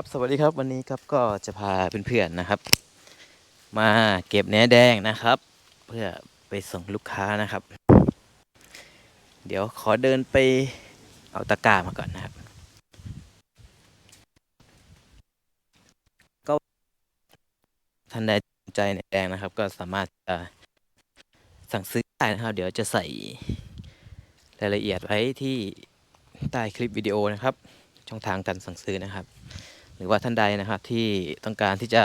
ครับสวัสดีครับวันนี้ครับก็จะพาเพื่อนๆนะครับ มาเก็บแหนแดงนะครับ เพื่อไปส่งลูกค้านะครับ เดี๋ยวขอเดินไปเอาตะกร้ามาก่อนนะครับ ก็ท่านใดสนใจแหนแดงนะครับ ก็สามารถจะสั่งซื้อได้นะครับ เดี๋ยวจะใส่รายละเอียดไว้ที่ใต้คลิปวิดีโอนะครับ ช่องทางการสั่งซื้อนะครับ หรือว่าท่านใดนะครับที่ต้องการที่จะ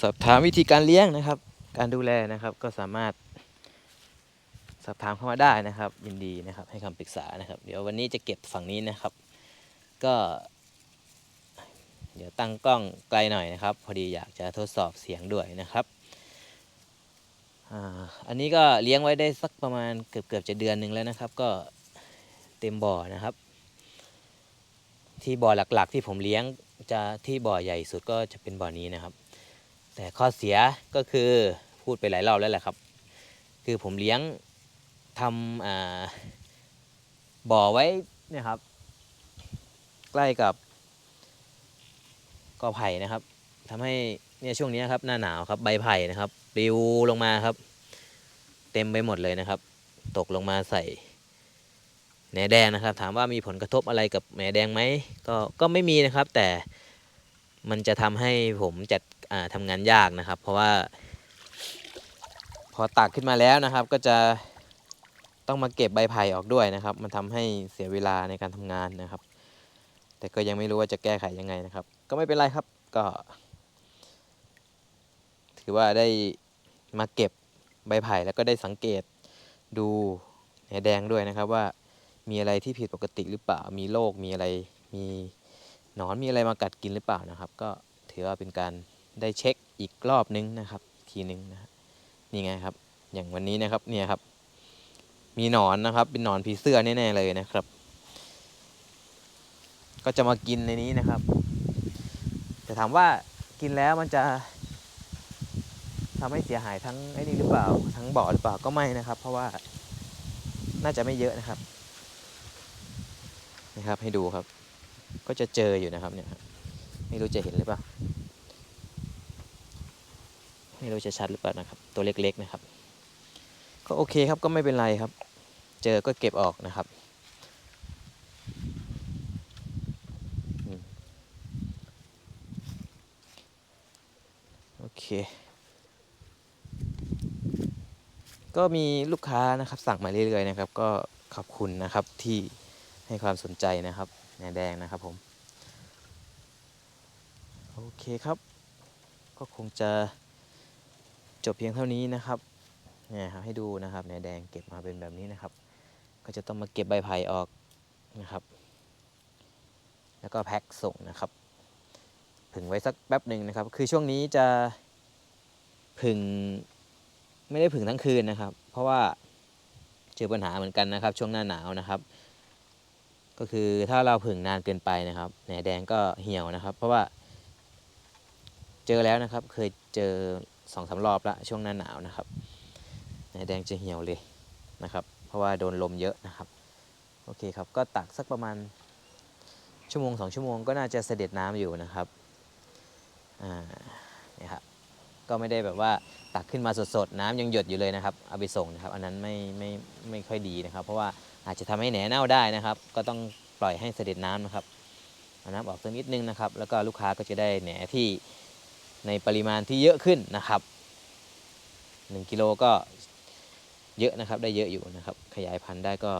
สอบถามวิธีการเลี้ยงนะครับ การดูแลนะครับก็สามารถสอบถามเข้ามาได้นะครับ ยินดีนะครับ ให้คำปรึกษานะครับ เดี๋ยววันนี้จะเก็บฝั่งนี้นะครับ ก็ เดี๋ยวตั้งกล้องไกลหน่อยนะครับ พอดีอยากจะทดสอบเสียงด้วยนะครับอันนี้ก็เลี้ยงไว้ได้สักประมาณเกือบเกือบจะเดือนหนึ่งแล้วนะครับ ก็เต็มบ่อนะครับ ที่บ่อหลักๆ ที่ผมเลี้ยงจะที่บ่อใหญ่สุดก็จะเป็นบ่อนี้นะครับ แต่ข้อเสียก็คือพูดไปหลายรอบแล้วแหละครับ คือผมเลี้ยงทำบ่อไว้เนะครับ ใกล้กับกอไผ่นะครับทำให้เนี่ยช่วงนี้ครับหน้าหนาวครับใบไผ่นะครับปลิวลงมาครับ เต็มไปหมดเลยนะครับ ตกลงมาใส่ แหนแดงนะครับ ถามว่ามีผลกระทบอะไรกับแหนแดงไหมก็ก็ไม่มีนะครับ แต่มันจะทำให้ผมจัดอ่าทำงานยากนะครับ เพราะว่า พอตักขึ้นมาแล้วนะครับ ก็จะต้องมาเก็บใบไผ่ออกด้วยนะครับ มันทำให้เสียเวลาในการทำงานนะครับ แต่ก็ยังไม่รู้ว่าจะแก้ไขยังไงนะครับ ก็ไม่เป็นไรครับก็ ถือว่าได้มาเก็บใบไผ่แล้วก็ได้สังเกตดูแหนแดงด้วยนะครับว่า มีอะไรที่ผิดปกติหรือเปล่า มีโรค มีอะไร มีหนอนมีอะไรมากัดกินหรือเปล่านะครับ ก็ถือว่าเป็นการได้เช็คอีกรอบนึงนะครับทีนึงนะนี่ไงครับ อย่างวันนี้นะครับ เนี่ยครับ มีหนอนนะครับ เป็นหนอนผีเสื้อแน่ๆเลยนะครับ ก็จะมากินในนี้นะครับ แต่ถามว่ากินแล้วมันจะทำให้เสียหายทั้งไอ้นี่หรือเปล่า ทั้งบ่อหรือเปล่าก็ไม่นะครับ เพราะว่าน่าจะไม่เยอะนะครับ นะครับ ให้ดูครับ ก็จะเจออยู่นะครับเนี่ยไม่รู้จะเห็นหรือเปล่าไม่รู้จะชัดหรือเปล่านะครับ ตัวเล็กๆนะครับ ก็โอเคครับก็ไม่เป็นไรครับ เจอก็เก็บออกนะครับโอเค ก็มีลูกค้านะครับสั่งมาเรื่อยๆนะครับ ก็ขอบคุณนะครับที่ ให้ความสนใจนะครับแหนแดงนะครับผมโอเคครับ ก็คงจะจบเพียงเท่านี้นะครับเนี่ยครับให้ดูนะครับแหนแดงเก็บมาเป็นแบบนี้นะครับ ก็จะต้องมาเก็บใบไผ่ออกนะครับ แล้วก็แพ็คส่งนะครับผึ่งไว้สักแป๊บหนึ่งนะครับ คือช่วงนี้จะผึ่งไม่ได้ผึ่งทั้งคืนนะครับ เพราะว่าเจอปัญหาเหมือนกันนะครับ ช่วงหน้าหนาวนะครับ ก็คือถ้าเราผึ่งนานเกินไปนะครับแหนแดงก็เหี่ยวนะครับ เพราะว่าเจอแล้วนะครับ เคยเจอสองสารอบละช่วงหน้าหนาวนะครับแหนแดงจะเหี่ยวเลยนะครับ เพราะว่าโดนลมเยอะนะครับ โอเคครับ ก็ตักสักประมาณชั่วโมงสองชั่วโมงก็น่าจะเสด็จน้ำอยู่นะครับ อ่า นี่ครับ ก็ไม่ได้แบบว่าตักขึ้นมาสดๆ น้ำยังหยดอยู่เลยนะครับเอาไปส่งนะครับอันนั้นไม่ไม่ไม่ค่อยดีนะครับ เพราะว่าอาจจะทำให้แหนเน่าได้นะครับ ก็ต้องปล่อยให้เสด็จน้ำนะครับเอาน้ำออกสักนิดนึงนะครับ แล้วก็ลูกค้าก็จะได้แหนที่ในปริมาณที่เยอะขึ้นนะครับ1กิโลก็เยอะนะครับได้เยอะอยู่นะครับ ขยายพันธุ์ได้ก็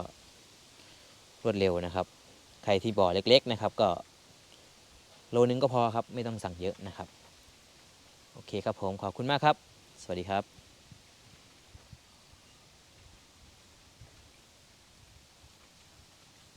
รวดเร็วนะครับ ใครที่บ่อเล็กๆนะครับ ก็โลนึงก็พอครับไม่ต้องสั่งเยอะนะครับ โอเคครับผมขอบคุณมากครับ สวัสดีครับ